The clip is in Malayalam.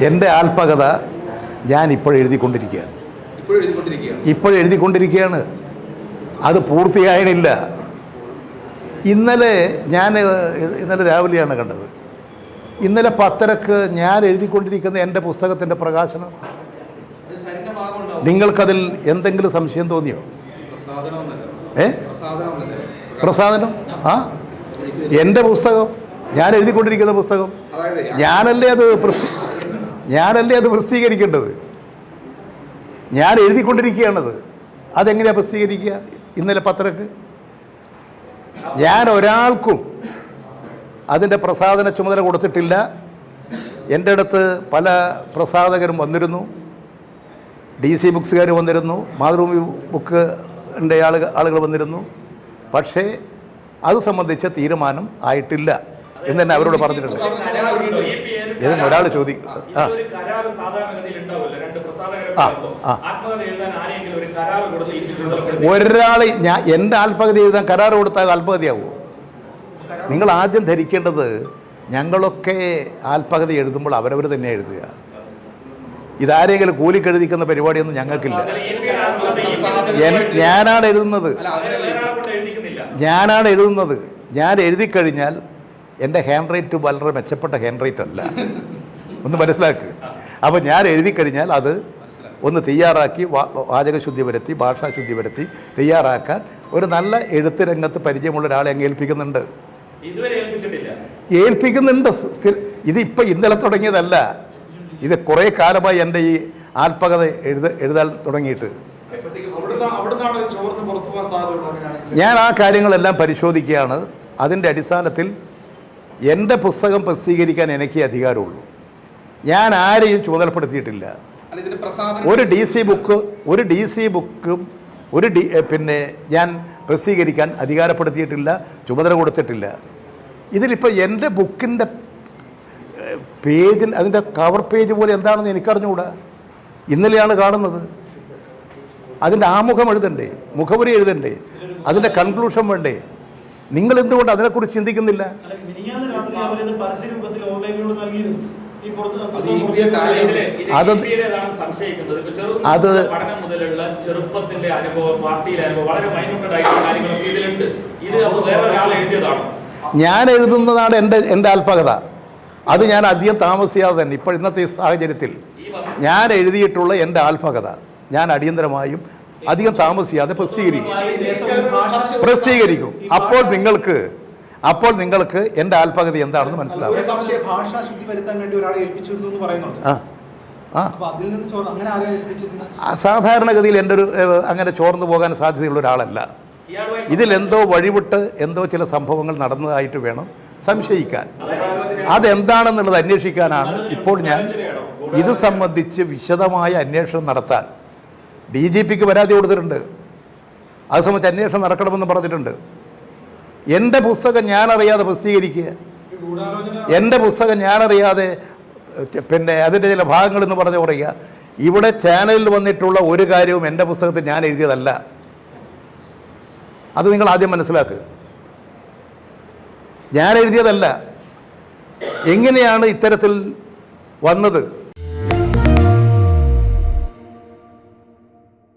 എന്റെ ആത്മകഥ ഞാൻ ഇപ്പോഴെഴുതിക്കൊണ്ടിരിക്കുകയാണ് ഇപ്പോൾ എഴുതിക്കൊണ്ടിരിക്കുകയാണ്. ഇപ്പോഴെഴുതിക്കൊണ്ടിരിക്കുകയാണ് അത് പൂർത്തിയായണില്ല ഇന്നലെ ഞാൻ ഇന്നലെ രാവിലെയാണ് കണ്ടത്. ഇന്നലെ പത്തരക്ക് ഞാൻ എഴുതിക്കൊണ്ടിരിക്കുന്ന എന്റെ പുസ്തകത്തിന്റെ പ്രകാശനം. നിങ്ങൾക്കതിൽ എന്തെങ്കിലും സംശയം തോന്നിയോ? ഏ? പ്രസാദനം? ആ? എന്റെ പുസ്തകം? ഞാൻ എഴുതിക്കൊണ്ടിരിക്കുന്ന പുസ്തകം? ഞാനല്ലേ അത് ഞാനല്ലേ അത് പ്രസിദ്ധീകരിക്കേണ്ടത്? ഞാൻ എഴുതിക്കൊണ്ടിരിക്കുകയാണത്. അതെങ്ങനെയാണ് പ്രസിദ്ധീകരിക്കുക? ഇന്നലെ പത്രക്ക്? ഞാൻ ഒരാൾക്കും അതിന്റെ പ്രസാദന ചുമതല കൊടുത്തിട്ടില്ല. എന്റെ അടുത്ത് പല പ്രസാധകരും വന്നിരുന്നു. ഡി സി ബുക്സുകാർ വന്നിരുന്നു. മാതൃഭൂമി ബുക്ക് ആളുകൾ ആളുകൾ വന്നിരുന്നു. പക്ഷേ അത് സംബന്ധിച്ച തീരുമാനം ആയിട്ടില്ല. എന്ന് തന്നെ അവരോട് പറഞ്ഞിട്ടുണ്ട്. ഏതെങ്കിലും ഒരാൾ ചോദിക്കും ഒരാൾ ഞാൻ എന്റെ ആത്മഹത്യ എഴുതാൻ കരാർ കൊടുത്താൽ ആത്മഹത്യയാവുമോ നിങ്ങൾ ആദ്യം ധരിക്കേണ്ടത് ഞങ്ങളൊക്കെ ആത്മഹത്യ എഴുതുമ്പോൾ അവരവർ തന്നെ എഴുതുക. ഇതാരെങ്കിലും കൂലിക്കെഴുതിക്കുന്ന പരിപാടിയൊന്നും ഞങ്ങൾക്കില്ല. ഞാനാണ് എഴുതുന്നത്. ഞാനാണ് എഴുതുന്നത്. ഞാൻ എഴുതി കഴിഞ്ഞാൽ എന്റെ ഹാൻഡ് റൈറ്റ് വളരെ മെച്ചപ്പെട്ട ഹാൻഡ് റൈറ്റ് അല്ല. ഒന്ന് മനസ്സിലാക്കുക അപ്പോൾ ഞാൻ എഴുതി കഴിഞ്ഞാൽ അത് ഒന്ന് തയ്യാറാക്കി വാചകശുദ്ധി വരുത്തി ഭാഷാശുദ്ധി വരുത്തി തയ്യാറാക്കാൻ ഒരു നല്ല എഴുത്ത് രംഗത്ത് പരിചയമുള്ള ഒരാളെ അങ്ങ് ഏൽപ്പിക്കുന്നുണ്ട്. ഏൽപ്പിക്കുന്നുണ്ട്. ഇത് ഇപ്പം ഇന്നലെ തുടങ്ങിയതല്ല. ഇത് കുറേ കാലമായി എന്റെ ഈ ആത്മകഥ എഴുത എഴുതാൻ തുടങ്ങിയിട്ട്. ഞാൻ ആ കാര്യങ്ങളെല്ലാം പരിശോധിക്കുകയാണ്. അതിന്റെ അടിസ്ഥാനത്തിൽ എന്റെ പുസ്തകം പ്രസിദ്ധീകരിക്കാൻ എനിക്ക് അധികാരമുള്ളൂ. ഞാൻ ആരെയും ചുമതലപ്പെടുത്തിയിട്ടില്ല. ഒരു ഡി സി ബുക്ക് ഒരു ഡി സി ബുക്കും ഒരു ഡി പിന്നെ ഞാൻ പ്രസിദ്ധീകരിക്കാൻ അധികാരപ്പെടുത്തിയിട്ടില്ല ചുമതല കൊടുത്തിട്ടില്ല. ഇതിലിപ്പോൾ എന്റെ ബുക്കിന്റെ പേജിൽ അതിന്റെ കവർ പേജ് പോലെ എന്താണെന്ന് എനിക്കറിഞ്ഞുകൂടാ ഇന്നലെയാണ് കാണുന്നത്. അതിന്റെ ആമുഖം എഴുതണ്ടേ? മുഖവരി എഴുതണ്ടേ? അതിന്റെ കൺക്ലൂഷൻ വേണ്ടേ? നിങ്ങൾ എന്തുകൊണ്ട് അതിനെക്കുറിച്ച് ചിന്തിക്കുന്നില്ല? രാത്രി പരസ്യ രൂപത്തിൽ ഓൺലൈനിലൂടെ നൽകിയിരുന്നു. ഈ പുറത്ത് അത് ഇത് അത് മുതലുള്ള ചെറുപ്പത്തിന്റെ അനുഭവം പാർട്ടിയിലെ അനുഭവം വളരെ കാര്യങ്ങളൊക്കെ ഇതിലുണ്ട്. ഇത് അപ്പൊ വേറെ ഒരാൾ എഴുതിയതാണോ. ഞാൻ എഴുതുന്നതാണ് എന്റെ എന്റെ ആത്മകഥ അത് ഞാൻ അധികം താമസിയാതെ തന്നെ ഇപ്പോൾ ഇന്നത്തെ ഈ സാഹചര്യത്തിൽ ഞാൻ എഴുതിയിട്ടുള്ള എന്റെ ആത്മകഥ ഞാൻ അടിയന്തരമായും അധികം താമസിയാതെ പ്രസിദ്ധീകരിക്കും. പ്രസിദ്ധീകരിക്കും. അപ്പോൾ നിങ്ങൾക്ക് അപ്പോൾ നിങ്ങൾക്ക് എന്റെ ആത്മകഥ എന്താണെന്ന് മനസ്സിലാവും. സാധാരണഗതിയിൽ എന്റെ ഒരു അങ്ങനെ ചോർന്നു പോകാൻ സാധ്യതയുള്ള ഒരാളല്ല. ഇതിലെന്തോ വഴിവിട്ട് എന്തോ ചില സംഭവങ്ങൾ നടന്നതായിട്ട് വേണം സംശയിക്കാൻ. അതെന്താണെന്നുള്ളത് അന്വേഷിക്കാനാണ് ഇപ്പോൾ ഞാൻ ഇത് സംബന്ധിച്ച് വിശദമായ അന്വേഷണം നടത്താൻ. ഡി ജി പിക്ക് പരാതി കൊടുത്തിട്ടുണ്ട്. അത് സംബന്ധിച്ച് അന്വേഷണം നടക്കണമെന്ന് പറഞ്ഞിട്ടുണ്ട്. എന്റെ പുസ്തകം ഞാനറിയാതെ പ്രസിദ്ധീകരിക്കുക. എന്റെ പുസ്തകം ഞാനറിയാതെ പിന്നെ അതിന്റെ ചില ഭാഗങ്ങൾ എന്ന് പറഞ്ഞു പറയുക. ഇവിടെ ചാനലിൽ വന്നിട്ടുള്ള ഒരു കാര്യവും എന്റെ പുസ്തകത്തിൽ ഞാൻ എഴുതിയതല്ല. അത് നിങ്ങൾ ആദ്യം മനസ്സിലാക്കുക. ഞാൻ എഴുതിയതല്ല. എങ്ങനെയാണ് ഇത്തരത്തിൽ വന്നത്?